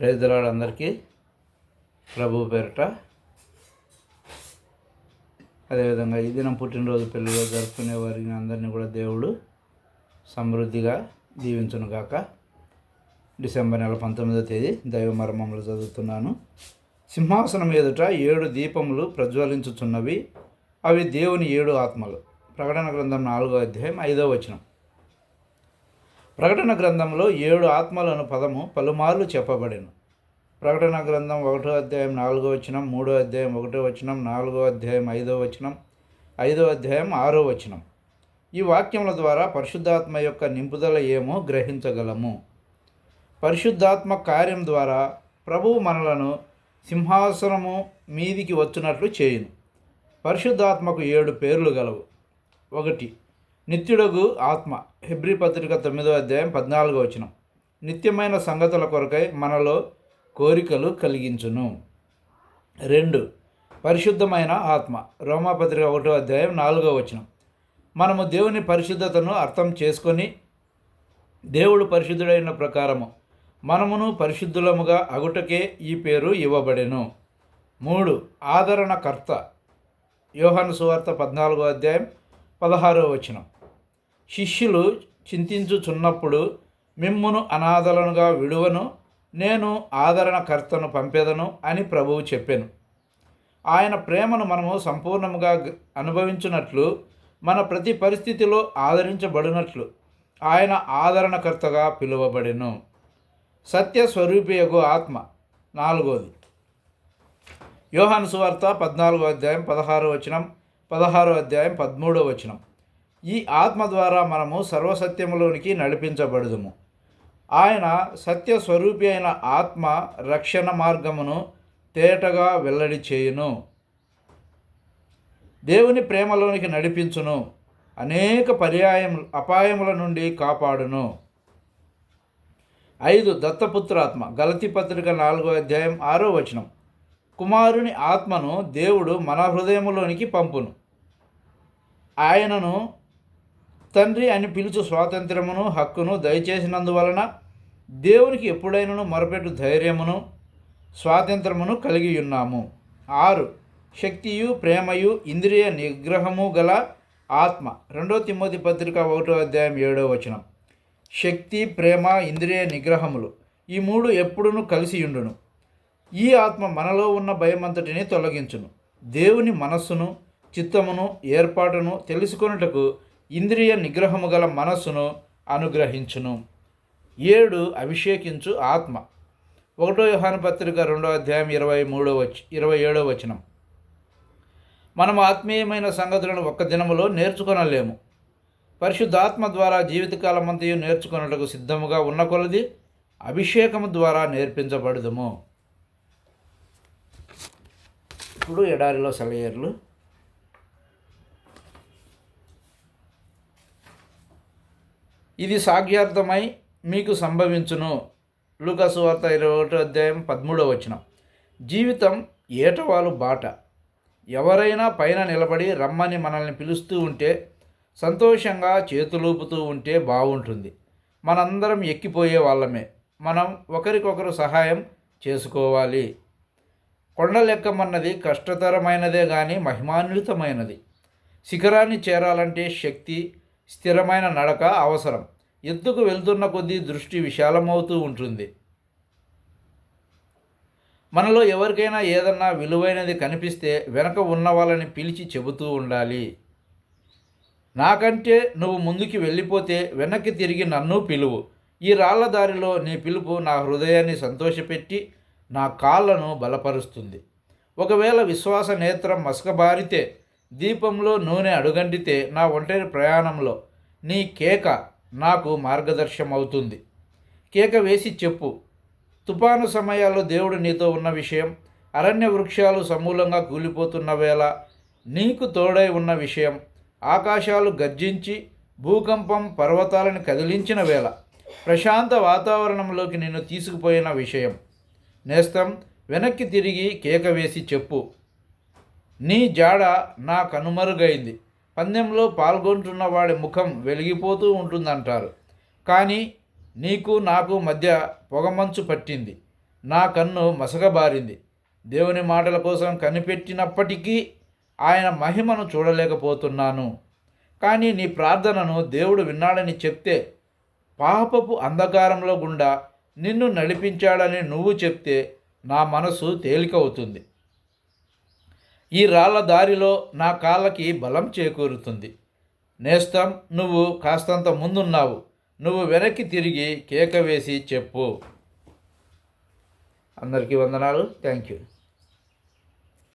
ప్రేదలాడు అందరికీ. ప్రభు పేరట. అదేవిధంగా ఈ దినం పుట్టినరోజు పెళ్ళిలో జరుపుకునే వారిని అందరినీ కూడా దేవుడు సమృద్ధిగా దీవించునుగాక డిసెంబర్ నెల పంతొమ్మిదో తేదీ దైవ మర్మములు చదువుతున్నాను. సింహాసనం ఎదుట ఏడు దీపములు ప్రజ్వలించుచున్నవి. అవి దేవుని ఏడు ఆత్మలు. ప్రకటన గ్రంథం నాలుగో అధ్యాయం ఐదో వచనం. ప్రకటన గ్రంథంలో ఏడు ఆత్మలను పదము పలుమార్లు చెప్పబడెను. ప్రకటన గ్రంథం ఒకటో అధ్యాయం నాలుగో వచనం మూడో అధ్యాయం ఒకటో వచనం నాలుగో అధ్యాయం ఐదో వచనం ఐదో అధ్యాయం ఆరో వచనం. ఈ వాక్యముల ద్వారా పరిశుద్ధాత్మ యొక్క నింపుదల ఏమో గ్రహించగలము. పరిశుద్ధాత్మ కార్యం ద్వారా ప్రభువు మనలను సింహాసనము మీదికి వచ్చినట్లు చేయును. పరిశుద్ధాత్మకు ఏడు పేర్లు గలవు. ఒకటి నిత్యుడగు ఆత్మ. హెబ్రి పత్రిక తొమ్మిదో అధ్యాయం పద్నాలుగో వచనం. నిత్యమైన సంగతుల కొరకై మనలో కోరికలు కలిగించును. రెండు. పరిశుద్ధమైన ఆత్మ. రోమాపత్రిక ఒకటో అధ్యాయం నాలుగో వచనం. మనము దేవుని పరిశుద్ధతను అర్థం చేసుకొని దేవుడు పరిశుద్ధుడైన ప్రకారము మనమును పరిశుద్ధులముగా అగుటకే ఈ పేరు ఇవ్వబడెను. మూడు. ఆదరణకర్త. యోహాను సువార్త పద్నాలుగో అధ్యాయం పదహారో వచనం. శిష్యులు చింతించుచున్నప్పుడు మిమ్మును అనాథలనుగా విడువను నేను ఆదరణకర్తను పంపెదను అని ప్రభువు చెప్పాను. ఆయన ప్రేమను మనము సంపూర్ణముగా అనుభవించినట్లు మన ప్రతి పరిస్థితిలో ఆదరించబడినట్లు ఆయన ఆదరణకర్తగా పిలువబడెను. సత్య స్వరూపియగు ఆత్మ. నాలుగోది. యోహాను సువార్త పద్నాలుగో అధ్యాయం పదహారో వచనం పదహారో అధ్యాయం పదమూడో వచనం. ఈ ఆత్మ ద్వారా మనము సర్వసత్యములోనికి నడిపించబడుదుము. ఆయన సత్య స్వరూపి అయిన ఆత్మ రక్షణ మార్గమును తేటగా వెల్లడి చేయును. దేవుని ప్రేమలోనికి నడిపించును. అనేక పర్యాయం అపాయముల నుండి కాపాడును. ఐదు దత్తపుత్రాత్మ గలతి పత్రిక నాలుగో అధ్యాయం ఆరో వచనం. కుమారుని ఆత్మను దేవుడు మన హృదయంలోనికి పంపును. ఆయనను తండ్రి అని పిలుచు స్వాతంత్రమును హక్కును దయచేసినందువలన దేవునికి ఎప్పుడైనను మొరపెట్టు ధైర్యమును స్వాతంత్రమును కలిగి ఉన్నాము. ఆరు శక్తియు ప్రేమయు ఇంద్రియ నిగ్రహము గల ఆత్మ. రెండో తిమ్మోతి పత్రిక ఒకటో అధ్యాయం ఏడో వచనం. శక్తి ప్రేమ ఇంద్రియ నిగ్రహములు ఈ మూడు ఎప్పుడును కలిసి ఉండును. ఈ ఆత్మ మనలో ఉన్న భయమంతటిని తొలగించును. దేవుని మనస్సును చిత్తమును ఏర్పాటును తెలుసుకొనుటకు ఇంద్రియ నిగ్రహము గల మనస్సును అనుగ్రహించును. ఏడు అభిషేకించు ఆత్మ. ఒకటో యోహాను పత్రిక రెండో అధ్యాయం ఇరవై మూడో వచ్చి ఇరవై ఏడో వచనం. మనం ఆత్మీయమైన సంగతులను ఒక్క దినములో నేర్చుకొనలేము. పరిశుద్ధాత్మ ద్వారా జీవితకాలమంతయు నేర్చుకొనుటకు సిద్ధముగా ఉన్న కొలది అభిషేకము ద్వారా నేర్పించబడదుము. ఇప్పుడు ఎడారిలో సెలయేర్లు. ఇది సాధ్యార్థమై మీకు సంభవించును. లూకాసు వార్త ఇరవై ఒకటో అధ్యాయం పదమూడవ వచనం. జీవితం ఏటవాలు బాట. ఎవరైనా పైన నిలబడి రమ్మని మనల్ని పిలుస్తూ ఉంటే సంతోషంగా చేతులూపుతూ ఉంటే బాగుంటుంది మనందరం ఎక్కిపోయే వాళ్ళమే. మనం ఒకరికొకరు సహాయం చేసుకోవాలి. కొండలెక్కమన్నది కష్టతరమైనదే కానీ మహిమాన్వితమైనది. శిఖరాన్ని చేరాలంటే శక్తి స్థిరమైన నడక అవసరం. ఎత్తుకు వెళ్తున్న కొద్దీ దృష్టి విశాలమవుతూ ఉంటుంది. మనలో ఎవరికైనా ఏదన్నా విలువైనది కనిపిస్తే వెనక ఉన్న వాళ్ళని పిలిచి చెబుతూ ఉండాలి. నాకంటే నువ్వు ముందుకి వెళ్ళిపోతే వెనక్కి తిరిగి నన్ను పిలువు. ఈ రాళ్ళ దారిలో నీ పిలుపు నా హృదయాన్ని సంతోషపెట్టి నా కాళ్ళను బలపరుస్తుంది. ఒకవేళ విశ్వాస నేత్రం మసకబారితే దీపంలో నూనె అడుగంటితే నా ఒంటరి ప్రయాణంలో నీ కేక నాకు మార్గదర్శమవుతుంది. కేక వేసి చెప్పు. తుపాను సమయాల్లో దేవుడు నీతో ఉన్న విషయం అరణ్య వృక్షాలు సమూలంగా కూలిపోతున్న వేళ నీకు తోడై ఉన్న విషయం ఆకాశాలు గర్జించి భూకంపం పర్వతాలను కదిలించిన వేళ ప్రశాంత వాతావరణంలోకి నిన్ను తీసుకుపోయిన విషయం. నేస్తం వెనక్కి తిరిగి కేక వేసి చెప్పు. నీ జాడ నా కనుమరుగైంది పందెంలో పాల్గొంటున్న వాడి ముఖం వెలిగిపోతూ ఉంటుందంటారు. కానీ నీకు నాకు మధ్య పొగమంచు పట్టింది. నా కన్ను మసగబారింది దేవుని మాటల కోసం కనిపెట్టినప్పటికీ ఆయన మహిమను చూడలేకపోతున్నాను. కానీ నీ ప్రార్థనను దేవుడు విన్నాడని చెప్తే పాపపు అంధకారంలో గుండా నిన్ను నడిపించాడని నువ్వు చెప్తే నా మనసు తేలికవుతుంది. ఈ రాళ్ళ దారిలో నా కాళ్ళకి బలం చేకూరుతుంది. నేస్తం నువ్వు కాస్తంత ముందున్నావు. నువ్వు వెనక్కి తిరిగి కేక వేసి చెప్పు. అందరికీ వందనాలు. Thank you.